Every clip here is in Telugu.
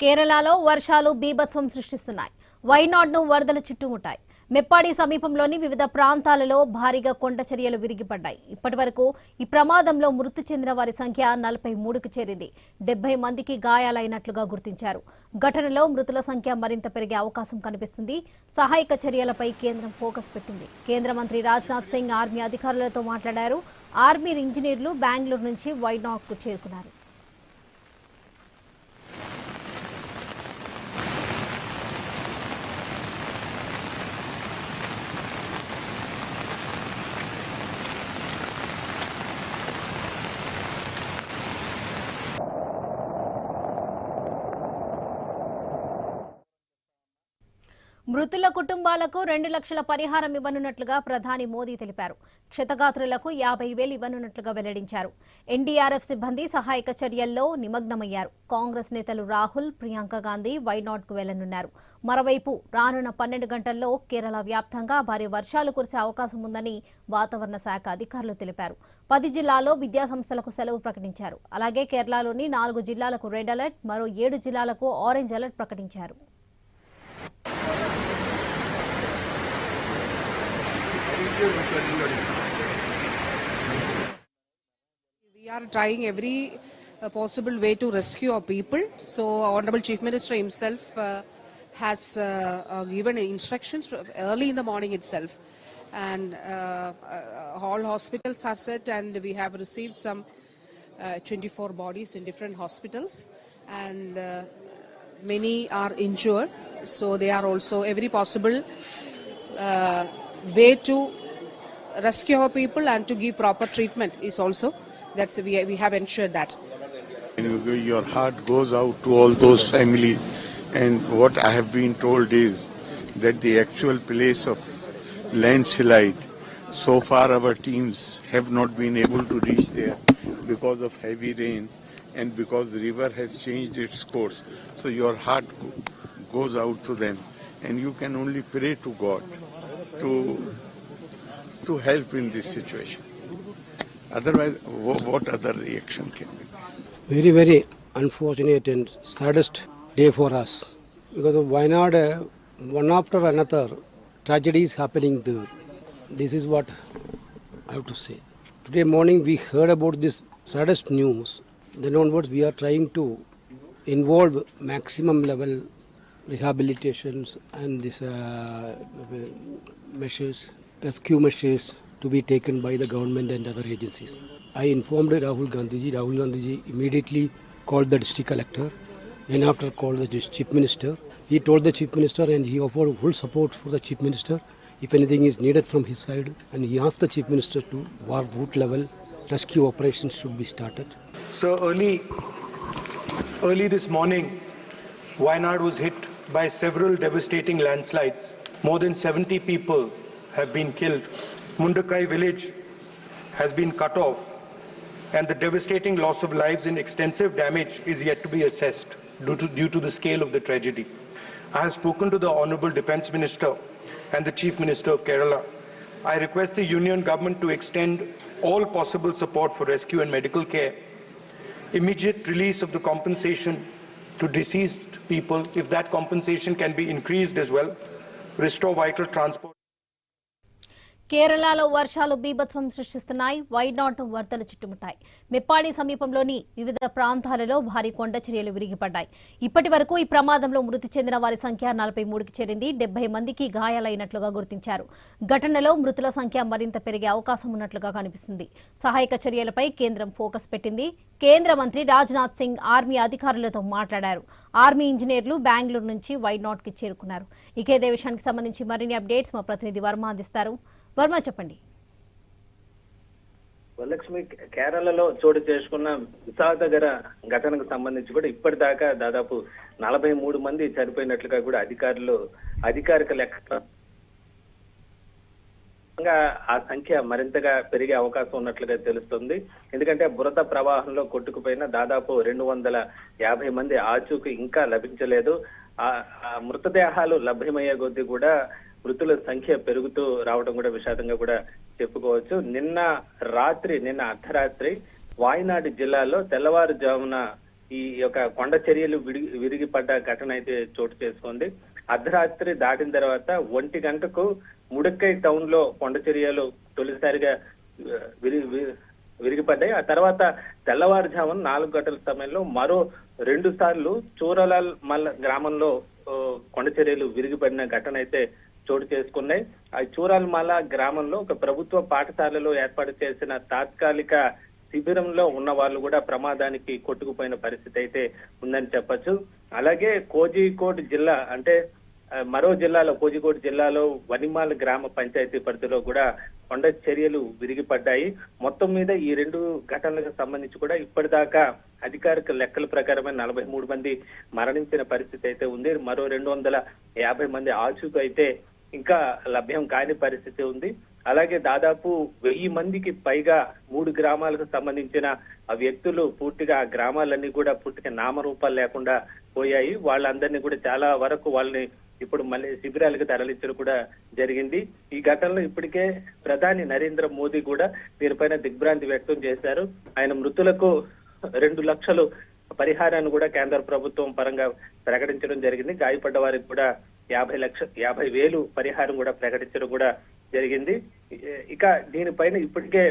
కేరళలో వర్షాలు బీభత్సం సృష్టిస్తున్నాయి. వైనాడ్ను వరదలు చుట్టుముట్టాయి మెప్పాడి సమీపంలోని వివిధ ప్రాంతాలలో భారీగా కొండ చర్యలు విరిగిపడ్డాయి. ఇప్పటి వరకు ఈ ప్రమాదంలో మృతి చెందిన వారి సంఖ్య నలభై మూడుకు చేరింది. డెబ్బై మందికి గాయాలైనట్లుగా గుర్తించారు. ఘటనలో మృతుల సంఖ్య మరింత పెరిగే అవకాశం కనిపిస్తుంది. సహాయక చర్యలపై కేంద్రం ఫోకస్ పెట్టింది. కేంద్ర మంత్రి రాజ్నాథ్ సింగ్ ఆర్మీ అధికారులతో మాట్లాడారు. ఆర్మీ ఇంజనీర్లు బెంగళూరు నుంచి వైనాడ్కు చేరుకున్నారు. మృతుల కుటుంబాలకు రెండు లక్షల పరిహారం ఇవ్వనున్నట్లుగా ప్రధాని మోదీ తెలిపారు. క్షతగాత్రులకు యాభై వేలు ఇవ్వనున్నట్లుగా వెల్లడించారు. ఎన్డీఆర్ఎఫ్ సిబ్బంది సహాయక చర్యల్లో నిమగ్నమయ్యారు. కాంగ్రెస్ నేతలు రాహుల్ ప్రియాంక గాంధీ వైనాడ్కు వెళ్ళనున్నారు. మరోవైపు రానున్న పన్నెండు గంటల్లో కేరళ వ్యాప్తంగా భారీ వర్షాలు కురిసే అవకాశం ఉందని వాతావరణ శాఖ అధికారులు తెలిపారు. పది జిల్లాల్లో విద్యాసంస్థలకు సెలవు ప్రకటించారు. అలాగే కేరళలోని నాలుగు జిల్లాలకు రెడ్ అలర్ట్ మరో ఏడు జిల్లాలకు ఆరెంజ్ అలర్ట్ ప్రకటించారు. We are trying every uh, possible way to rescue our people. So, Honorable Chief Minister himself uh, has uh, uh, given instructions early in the morning itself. And uh, uh, all hospitals are set, and we have received some uh, 24 bodies in different hospitals. And many are injured. So, they are also every possible way to rescue our people and to give proper treatment is also that's we, we have ensured that your heart goes out to all those families. And what I have been told is that the actual place of landslide, so far our teams have not been able to reach there because of heavy rain and because the river has changed its course. So your heart goes out to them. And you can only pray to God to, to help in this situation. Otherwise, wha- what other reaction can be? very very unfortunate and saddest day for us because of Wayanad, one after another tragedies happening there. This is what I have to say. Today morning we heard about this saddest news. Then onwards we are trying to involve maximum level rehabilitations and these uh, measures, rescue measures to be taken by the government and other agencies. I informed Rahul Gandhiji. Rahul Gandhiji immediately called the district collector. Then after called the chief minister. He told the chief minister and he offered full support for the chief minister if anything is needed from his side. And he asked the chief minister to war root level rescue operations should be started. So early, early this morning, Wayanad was hit by several devastating landslides. More than 70 people have been killed. Mundakai village has been cut off, and the devastating loss of lives and extensive damage is yet to be assessed due to, due to the scale of the tragedy. I have spoken to the Honorable Defence Minister and the Chief Minister of Kerala. I request the Union Government to extend all possible support for rescue and medical care immediate release of the compensation to deceased people, if that compensation can be increased as well, restore vital transport. కేరళలో వర్షాలు బీభత్సం సృష్టిస్తున్నాయి. వైనాట్ వరదలు చుట్టుముట్టాయి. మెప్పాడి సమీపంలోని వివిధ ప్రాంతాలలో భారీ కొండ చర్యలు విరిగిపడ్డాయి. ఇప్పటి వరకు ఈ ప్రమాదంలో మృతి చెందిన వారి సంఖ్య నలభై మూడుకి చేరింది. డెబ్బై మందికి గాయాలైనట్లుగా గుర్తించారు. ఘటనలో మృతుల సంఖ్య మరింత పెరిగే అవకాశం ఉన్నట్లుగా కనిపిస్తుంది. సహాయక చర్యలపై కేంద్రం ఫోకస్ పెట్టింది. కేంద్ర మంత్రి రాజ్నాథ్ సింగ్ ఆర్మీ అధికారులతో మాట్లాడారు. ఆర్మీ ఇంజనీర్లు బెంగళూరు నుంచి వైనాట్కి చేరుకున్నారు. ఇకేదే విషయానికి సంబంధించి మరిన్ని అప్డేట్స్ మా ప్రతినిధి వర్మ అందిస్తారు. వర్మ చెప్పండి. వరలక్ష్మి కేరళలో చోటు చేసుకున్న విషాదకర ఘటనకు సంబంధించి కూడా ఇప్పటిదాకా దాదాపు నలభై మూడు మంది చనిపోయినట్లుగా కూడా అధికారులు అధికారిక లెక్క ఆ సంఖ్య మరింతగా పెరిగే అవకాశం ఉన్నట్లుగా తెలుస్తుంది. ఎందుకంటే బురద ప్రవాహంలో కొట్టుకుపోయిన దాదాపు రెండు వందల యాభై మంది ఆచూకు ఇంకా లభించలేదు. ఆ ఆ మృతదేహాలు లభ్యమయ్యే కొద్దీ కూడా మృతుల సంఖ్య పెరుగుతూ రావడం కూడా విషాదంగా కూడా చెప్పుకోవచ్చు. నిన్న రాత్రి నిన్న అర్ధరాత్రి వాయనాడు జిల్లాలో తెల్లవారుజామున ఈ యొక్క కొండ చర్యలు విడిగి విరిగిపడ్డ ఘటన అయితే చోటు చేసుకుంది. అర్ధరాత్రి దాటిన తర్వాత ఒంటి గంటకు ముడక్కై టౌన్లో కొండ చర్యలు తొలిసారిగా విరి వి- విరిగిపడ్డాయి. ఆ తర్వాత తెల్లవారుజామున నాలుగు గంటల సమయంలో మరో రెండు సార్లు చూరలాల్ మల్ల గ్రామంలో కొండ చర్యలు విరిగిపడిన ఘటన అయితే చోటు చేసుకున్నాయి అవి చూరాలమాల గ్రామంలో ఒక ప్రభుత్వ పాఠశాలలో ఏర్పాటు చేసిన తాత్కాలిక శిబిరంలో ఉన్న వాళ్ళు కూడా ప్రమాదానికి కొట్టుకుపోయిన పరిస్థితి అయితే ఉందని చెప్పొచ్చు. అలాగే కోజికోట్ జిల్లా అంటే మరో జిల్లాలో కోజికోట్ జిల్లాలో వనిమాల గ్రామ పంచాయతీ పరిధిలో కూడా కొండ చర్యలు విరిగిపడ్డాయి. మొత్తం మీద ఈ రెండు ఘటనలకు సంబంధించి కూడా ఇప్పటిదాకా అధికారిక లెక్కల ప్రకారమే నలభై మూడు మంది మరణించిన పరిస్థితి అయితే ఉంది. మరో రెండు వందల యాభై మంది ఆచూకు అయితే ఇంకా లభ్యం కాని పరిస్థితి ఉంది. అలాగే దాదాపు వెయ్యి మందికి పైగా మూడు గ్రామాలకు సంబంధించిన ఆ వ్యక్తులు పూర్తిగా ఆ గ్రామాలన్నీ కూడా పూర్తిగా నామరూపాలు లేకుండా పోయాయి. వాళ్ళందరినీ కూడా చాలా వరకు వాళ్ళని ఇప్పుడు మళ్ళీ శిబిరాలకు తరలించడం కూడా జరిగింది. ఈ ఘటనలో ఇప్పటికే ప్రధాని నరేంద్ర మోదీ కూడా దీనిపైన దిగ్భ్రాంతి వ్యక్తం చేశారు. ఆయన మృతులకు రెండు లక్షలు పరిహారాన్ని కూడా కేంద్ర ప్రభుత్వం పరంగా ప్రకటించడం జరిగింది. గాయపడ్డ వారికి కూడా యాభై లక్ష యాభై వేలు పరిహారం కూడా ప్రకటించడం కూడా జరిగింది. ఇక దీనిపైన ఇప్పటికే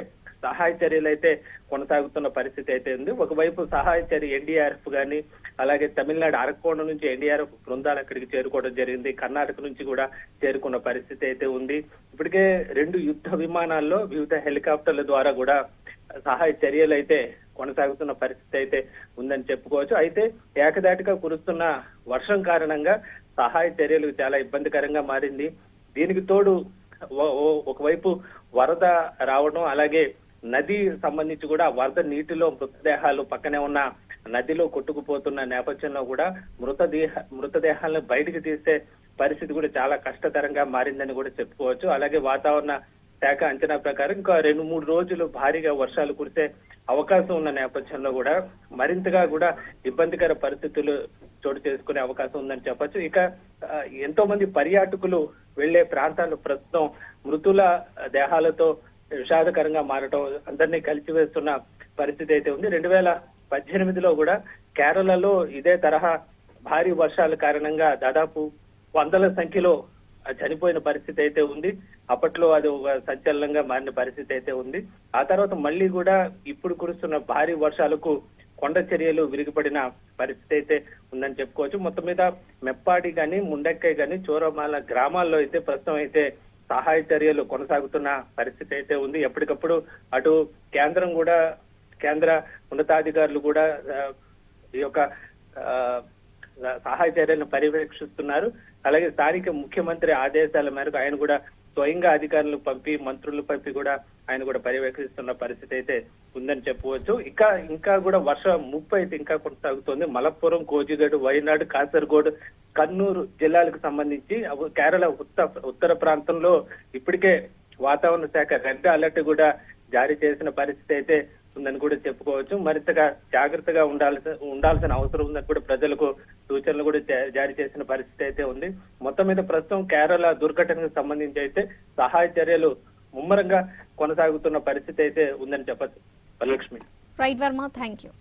సహాయ చర్యలు అయితే కొనసాగుతున్న పరిస్థితి అయితే ఉంది. ఒకవైపు సహాయ చర్య ఎన్డీఆర్ఎఫ్ కానీ అలాగే తమిళనాడు అరక్కోణ నుంచి ఎన్డీఆర్ఎఫ్ బృందాలు అక్కడికి చేరుకోవడం జరిగింది. కర్ణాటక నుంచి కూడా చేరుకున్న పరిస్థితి అయితే ఉంది. ఇప్పటికే రెండు యుద్ధ విమానాల్లో వివిధ హెలికాప్టర్ల ద్వారా కూడా సహాయ చర్యలు అయితే కొనసాగుతున్న పరిస్థితి అయితే ఉందని చెప్పుకోవచ్చు. అయితే ఏకదాటిగా కురుస్తున్న వర్షం కారణంగా సహాయ చర్యలు చాలా ఇబ్బందికరంగా మారింది. దీనికి తోడు ఒకవైపు వరద రావడం అలాగే నది సంబంధించి కూడా వరద నీటిలో మృతదేహాలు పక్కనే ఉన్న నదిలో కొట్టుకుపోతున్న నేపథ్యంలో కూడా మృతదేహ మృతదేహాలను బయటికి తీసే పరిస్థితి కూడా చాలా కష్టతరంగా మారిందని కూడా చెప్పుకోవచ్చు. అలాగే వాతావరణ శాఖ అంచనా ప్రకారం ఇంకా రెండు మూడు రోజులు భారీగా వర్షాలు కురిసే అవకాశం ఉన్న నేపథ్యంలో కూడా మరింతగా కూడా ఇబ్బందికర పరిస్థితులు చోటు చేసుకునే అవకాశం ఉందని చెప్పొచ్చు. ఇక ఎంతో మంది పర్యాటకులు వెళ్ళే ప్రాంతాలు ప్రస్తుతం మృతుల దేహాలతో విషాదకరంగా మారటం అందరినీ కలిసివేస్తున్న పరిస్థితి అయితే ఉంది. రెండు వేల పద్దెనిమిదిలో కూడా కేరళలో ఇదే తరహా భారీ వర్షాల కారణంగా దాదాపు వందల సంఖ్యలో చనిపోయిన పరిస్థితి అయితే ఉంది. అప్పట్లో అది ఒక సంచలనంగా మారిన పరిస్థితి అయితే ఉంది. ఆ తర్వాత మళ్ళీ కూడా ఇప్పుడు కురుస్తున్న భారీ వర్షాలకు కొండ చర్యలు విరిగిపడిన పరిస్థితి అయితే ఉందని చెప్పుకోవచ్చు. మొత్తం మీద మెప్పాడి గాని ముండక్కై గాని చోరమాల గ్రామాల్లో అయితే ప్రస్తుతం అయితే సహాయ చర్యలు కొనసాగుతున్న పరిస్థితి అయితే ఉంది. ఎప్పటికప్పుడు అటు కేంద్రం కూడా కేంద్ర ఉన్నతాధికారులు కూడా ఈ యొక్క ఆ, సహాయ చర్యలను పర్యవేక్షిస్తున్నారు. అలాగే స్థానిక ముఖ్యమంత్రి ఆదేశాల మేరకు ఆయన కూడా స్వయంగా అధికారులు పంపి మంత్రులు పంపి కూడా ఆయన కూడా పర్యవేక్షిస్తున్న పరిస్థితి అయితే ఉందని చెప్పవచ్చు. ఇంకా ఇంకా కూడా వర్ష ముప్పు అయితే ఇంకా కొనసాగుతోంది. మలప్పురం కోజిగడ్ వయనాడు కాసర్గోడ్ కన్నూరు జిల్లాలకు సంబంధించి కేరళ ఉత్త ఉత్తర ప్రాంతంలో ఇప్పటికే వాతావరణ శాఖ రెడ్ అలర్ట్ కూడా జారీ చేసిన పరిస్థితి అయితే ఉందని కూడా చెప్పుకోవచ్చు. మరింతగా జాగ్రత్తగా ఉండాల్సిన ఉండాల్సిన అవసరం ఉందని కూడా ప్రజలకు సూచనలు కూడా జారీ చేసిన పరిస్థితి అయితే ఉంది. మొత్తం మీద ప్రస్తుతం కేరళ దుర్ఘటనకు సంబంధించి అయితే సహాయ చర్యలు ముమ్మరంగా కొనసాగుతున్న పరిస్థితి అయితే ఉందని చెప్పచ్చు. Varalakshmi. Right Varma thank you